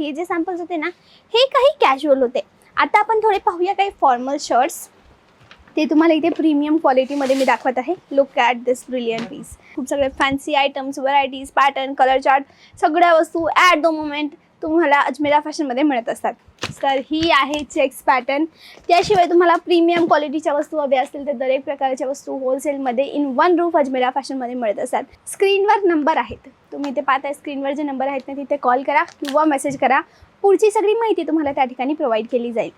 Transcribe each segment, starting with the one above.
हे जे सॅम्पल्स होते ना हे काही कॅज्युअल होते. आता आपण थोडे पाहूया काही फॉर्मल शर्ट्स ते तुम्हाला इथे प्रीमियम क्वालिटीमध्ये मी दाखवत आहे. Look at this brilliant piece खूप सगळे fancy items varieties pattern colour chart सगळ्या वस्तू ॲट द मोमेंट तुम्हाला अजमेरा फॅशनमध्ये मिळत असतात. तर ही आहे चेक्स पॅटर्न त्याशिवाय तुम्हाला प्रीमियम क्वालिटीच्या वस्तू हव्या असतील तर दरेक प्रकारच्या वस्तू होलसेलमध्ये इन वन रूफ अजमेरा फॅशनमध्ये मिळत असतात. स्क्रीनवर नंबर आहेत. तुम्ही इथे पाहताय स्क्रीनवर जे नंबर आहेत ना तिथे कॉल करा किंवा मेसेज करा. पुढची सगळी माहिती तुम्हाला त्या ठिकाणी प्रोव्हाइड केली जाईल.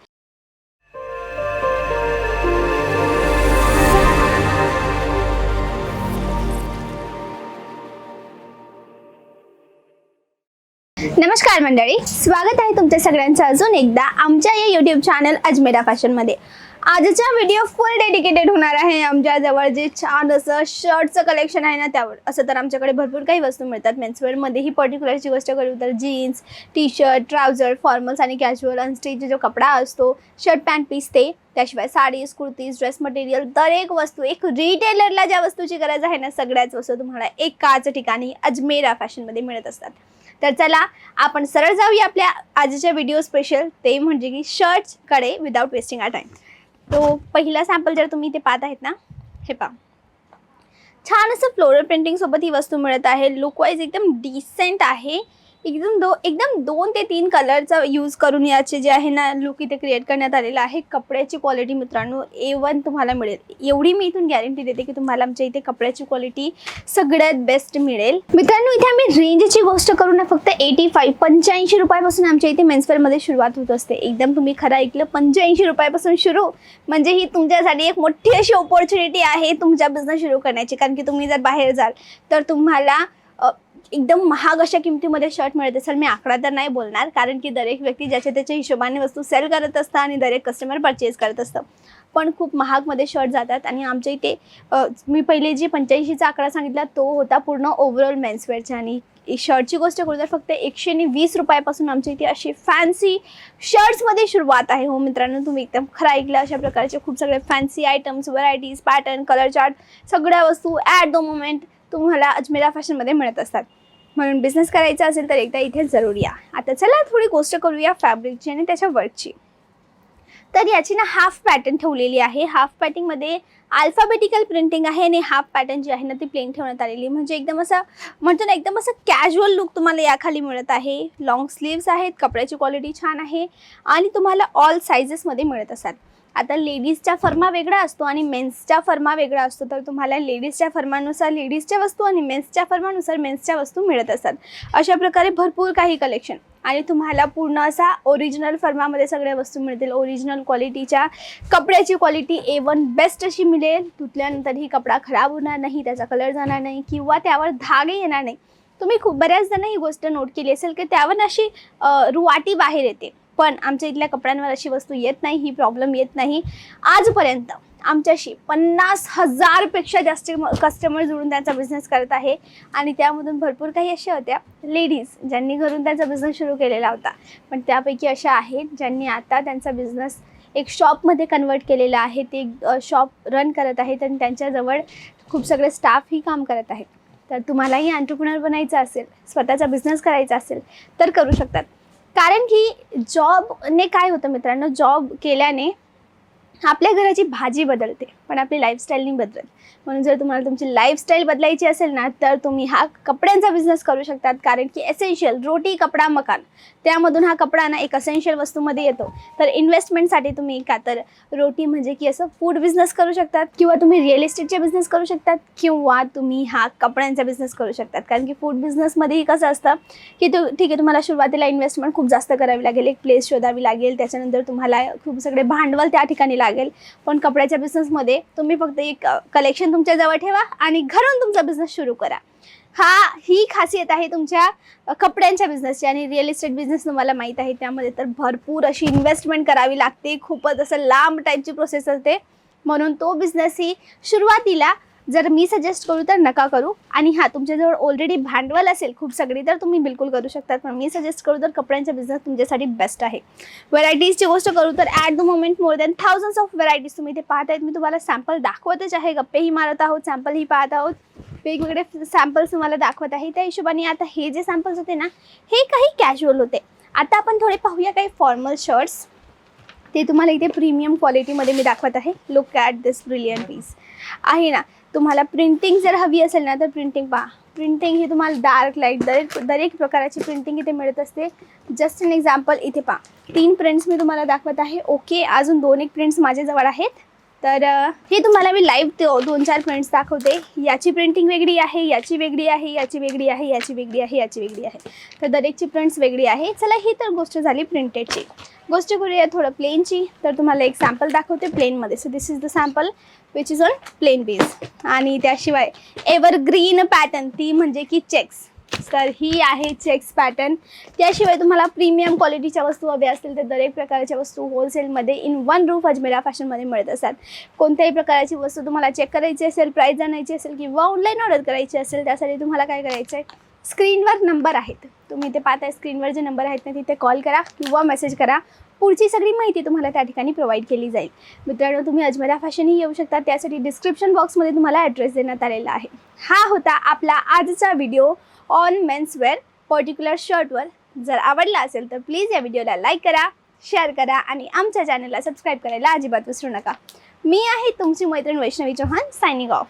नमस्कार मंडळी स्वागत आहे तुमच्या सगळ्यांचं अजून एकदा आमच्या या यूट्यूब चॅनल अजमेरा फॅशनमध्ये आजचा व्हिडिओ फुल डेडिकेटेड होणार आहे आमच्याजवळ जे छान असं शर्टचं कलेक्शन आहे ना त्यावर. असं तर आमच्याकडे भरपूर काही वस्तू मिळतात. मेन्सवेअरमध्ये ही पर्टिक्युलरची गोष्ट करू तर jeans T shirt trouser formals आणि कॅज्युअल अनस्टिच जो कपडा असतो शर्ट पॅन्ट पीस ते. त्याशिवाय साडीज कुर्तीज ड्रेस मटेरियल दरेक वस्तू एक रिटेलरला ज्या वस्तूची गरज आहे ना सगळ्याच वस्तू तुम्हाला एकाच ठिकाणी अजमेरा फॅशनमध्ये मिळत असतात. तर चला आपण सरळ जाऊया आपल्या आजच्या व्हिडिओ स्पेशल ते म्हणजे की शर्ट्सकडे विदाऊट वेस्टिंग आर टाईम तो पहिला सॅम्पल जर तुम्ही ते पाहत आहेत ना हे पहा. छान असं फ्लोरल प्रिंटिंग सोबत ही वस्तू मिळत आहे. लुकवाईज एकदम डिसेंट आहे. एकदम दो एकदम दोन ते तीन कलरचा यूज करून याचे जे आहे ना लुक इथे क्रिएट करण्यात आलेलं आहे. कपड्याची क्वालिटी मित्रांनो ए वन तुम्हाला मिळेल. एवढी मी इथून गॅरंटी देते की तुम्हाला आमच्या इथे कपड्याची क्वालिटी सगळ्यात बेस्ट मिळेल. मित्रांनो इथे आम्ही रेंजची गोष्ट करू ना फक्त एटी फाईव्ह पंच्याऐंशी रुपयापासून आमच्या इथे मेन्सवेअरमध्ये सुरुवात होत असते. एकदम तुम्ही खरं ऐकलं पंच्याऐंशी रुपयापासून सुरू. म्हणजे ही तुमच्यासाठी एक मोठी अशी ऑपॉर्च्युनिटी आहे तुमचा बिझनेस सुरू करण्याची. कारण की तुम्ही जर बाहेर जाल तर तुम्हाला एकदम महाग अशा किमतीमध्ये शर्ट मिळत. असेल मी आकडा तर नाही बोलणार कारण की दरेक व्यक्ती ज्याच्या त्याच्या हिशोबाने वस्तू सेल करत असतं आणि दरेक कस्टमर परचेस करत असतं. पण खूप महागमध्ये शर्ट जातात आणि आमच्या इथे मी पहिले जे पंच्याऐंशीचा आकडा सांगितला तो होता पूर्ण ओव्हरऑल मेन्सवेअरचा आणि शर्टची गोष्ट करू तर फक्त एकशे आणि वीस रुपयापासून आमच्या इथे अशी फॅन्सी शर्ट्समध्ये सुरुवात आहे. हो मित्रांनो तुम्ही एकदम खरं ऐकलं अशा प्रकारचे खूप सगळे fancy items varieties pattern colour chart सगळ्या वस्तू ॲट द मोमेंट तुम्हाला अजमेरा फॅशनमध्ये मिळत असतात. म्हणून बिझनेस करायचा असेल तर एकदा इथे जरूर या. आता चला थोडी गोष्ट करूया फॅब्रिकची आणि त्याच्या वर्कची तर याची ना हाफ पॅटर्न ठेवलेली आहे. हाफ पॅटिंगमध्ये अल्फाबेटिकल प्रिंटिंग आहे आणि हाफ पॅटर्न जी आहे ना ती प्लेन ठेवण्यात आलेली. म्हणजे एकदम असं म्हणतो ना एकदम असं कॅज्युअल लुक तुम्हाला याखाली मिळत आहे. लॉंग स्लीव्स आहेत कपड्याची क्वालिटी छान आहे आणि तुम्हाला ऑल सायझेसमध्ये मिळत असतात. आता लेडीजचा फर्मा वेगळा असतो आणि मेन्सचा फर्मा वेगळा असतो. तर तुम्हाला लेडीजच्या फर्मानुसार लेडीजच्या वस्तू आणि मेन्सच्या फर्मानुसार मेन्सच्या वस्तू मिळत असतात. अशा प्रकारे भरपूर काही कलेक्शन आणि तुम्हाला पूर्ण असा ओरिजिनल फर्मामध्ये सगळ्या वस्तू मिळतील. ओरिजिनल क्वालिटीच्या कपड्याची क्वालिटी ए वन बेस्ट अशी मिळेल. धुतल्यानंतरही कपडा खराब होणार नाही त्याचा कलर जाणार नाही किंवा त्यावर धागे येणार नाही. तुम्ही खूप बऱ्याच जण ही गोष्ट नोट केली असेल की त्यावर अशी रुवाटी बाहेर येते. पण आमच्या इथल्या कपड्यांवर अशी वस्तू येत नाही ही प्रॉब्लेम येत नाही. आजपर्यंत आमच्याशी पन्नास हजारपेक्षा जास्त कस्टमर जुळून त्यांचा बिझनेस करत आहे. आणि त्यामधून भरपूर काही अशा होत्या. लेडीज ज्यांनी घरून त्यांचा बिझनेस सुरू केलेला होता. पण त्यापैकी अशा आहेत ज्यांनी आता त्यांचा बिझनेस एक शॉपमध्ये कन्वर्ट केलेला आहे. ते शॉप रन करत आहेत आणि त्यांच्याजवळ खूप सगळे स्टाफही काम करत आहेत. तर तुम्हालाही अँटरप्रिनर बनायचं असेल स्वतःचा बिझनेस करायचा असेल तर करू शकतात. कारण की जॉबने काय होतं मित्रांनो? जॉब केल्याने आपल्या घराची भाजी बदलते पण आपली लाईफस्टाईल नाही बदलत. म्हणून जर तुम्हाला तुमची लाईफस्टाईल बदलायची असेल ना तर तुम्ही हा कपड्यांचा बिझनेस करू शकतात. कारण की एसेन्शियल रोटी कपडा मकान. त्यामधून हा कपडा ना एक असेन्शियल वस्तूमध्ये येतो. तर इन्व्हेस्टमेंटसाठी तुम्ही का तर रोटी म्हणजे की असं फूड बिझनेस करू शकतात किंवा तुम्ही रिअल इस्टेटचे बिझनेस करू शकतात किंवा तुम्ही हा कपड्यांचा बिझनेस करू शकतात. कारण की फूड बिझनेसमध्येही कसं असतं की तू ठीक आहे तुम्हाला सुरुवातीला इन्व्हेस्टमेंट खूप जास्त करावी लागेल एक प्लेस शोधावी लागेल त्याच्यानंतर तुम्हाला खूप सगळे भांडवल त्या ठिकाणी लागेल. पण कपड्याच्या बिझनेसमध्ये तुम्ही फक्त एक कलेक्शन तुमच्या जवळ ठेवा आणि घरून तुमचा बिझनेस सुरू करा. हा ही खासियत आहे तुमच्या कपड्यांच्या बिझनेसची आणि रिअल इस्टेट बिझनेस तुम्हाला माहीत आहे. त्यामध्ये तर भरपूर अशी इन्व्हेस्टमेंट करावी लागते. खूपच असं लांब टाईपची प्रोसेस असते. म्हणून तो बिझनेस ही सुरुवातीला जर मी सजेस्ट करू तर नका करू. आणि हां तुमच्याजवळ ऑलरेडी भांडवल असेल खूप सगळी तर तुम्ही बिलकुल करू शकतात. पण मी सजेस्ट करू तर कपड्यांचा बिझनेस तुमच्यासाठी बेस्ट आहे. व्हरायटीजची गोष्ट करू तर at the moment more than thousands of varieties तुम्ही इथे पाहत आहेत मी तुम्हाला सॅम्पल दाखवतच आहे. गप्पेही मारत आहोत सॅम्पलही पाहत आहोत. वेगवेगळे सॅम्पल्स तुम्हाला दाखवत आहे. त्या हिशोबाने आता हे जे सॅम्पल्स होते ना हे काही कॅज्युअल होते. आता आपण थोडे पाहूया काही फॉर्मल शर्ट्स ते तुम्हाला इथे प्रीमियम क्वालिटीमध्ये मी दाखवत आहे. Look at this brilliant piece आहे ना तुम्हाला प्रिंटिंग जर हवी असेल ना तर प्रिंटिंग पहा. प्रिंटिंग ही तुम्हाला डार्क लाइट दरेक दरेक प्रकाराची प्रिंटिंग इथे मिळत असते. जस्ट एन एक्झाम्पल इथे पहा. तीन प्रिंट्स मी तुम्हाला दाखवत आहे. ओके अजून दोन एक प्रिंट्स माझ्याजवळ आहेत. तर हे तुम्हाला मी लाईव्ह दोन चार प्रिंट्स दाखवते. याची प्रिंटिंग वेगळी आहे याची वेगळी आहे याची वेगळी आहे याची वेगळी आहे याची वेगळी आहे. तर दरेकची प्रिंट्स वेगळी आहे. चला ही तर गोष्ट झाली प्रिंटेडची गोष्ट करूया थोडं प्लेनची तर तुम्हाला एक सॅम्पल दाखवते प्लेनमध्ये so this is the sample which is on plain base आणि त्याशिवाय एव्हर ग्रीन पॅटर्न ती म्हणजे की चेक्स तर ही आहे चेक्स पॅटर्न त्याशिवाय तुम्हाला प्रीमियम क्वालिटीच्या वस्तू हव्या असतील तर दरेक प्रकारच्या वस्तू होलसेलमध्ये इन वन रूफ अजमेरा फॅशनमध्ये मिळत असतात. कोणत्याही प्रकारची वस्तू तुम्हाला चेक करायची असेल प्राईस जाणायची असेल किंवा ऑनलाईन ऑर्डर करायची असेल त्यासाठी तुम्हाला काय करायचं आहे स्क्रीनवर नंबर आहेत. तुम्ही इथे पाहताय स्क्रीनवर जे नंबर आहेत ना तिथे कॉल करा किंवा मेसेज करा. पुढची सगळी माहिती तुम्हाला त्या ठिकाणी प्रोव्हाइड केली जाईल. मित्रांनो तुम्ही अजमेरा फॅशनही येऊ शकता. त्यासाठी डिस्क्रिप्शन बॉक्समध्ये तुम्हाला ॲड्रेस देण्यात आलेला आहे. हा होता आपला आजचा व्हिडिओ ऑन मेन्सवेअर पर्टिक्युलर शर्टवर जर आवडला असेल तर प्लीज या व्हिडिओला लाईक करा शेअर करा आणि आमच्या चॅनलला सबस्क्राईब करायला अजिबात विसरू नका. मी आहे तुमची मैत्रीण वैष्णवी चौहान सायनिंग ऑफ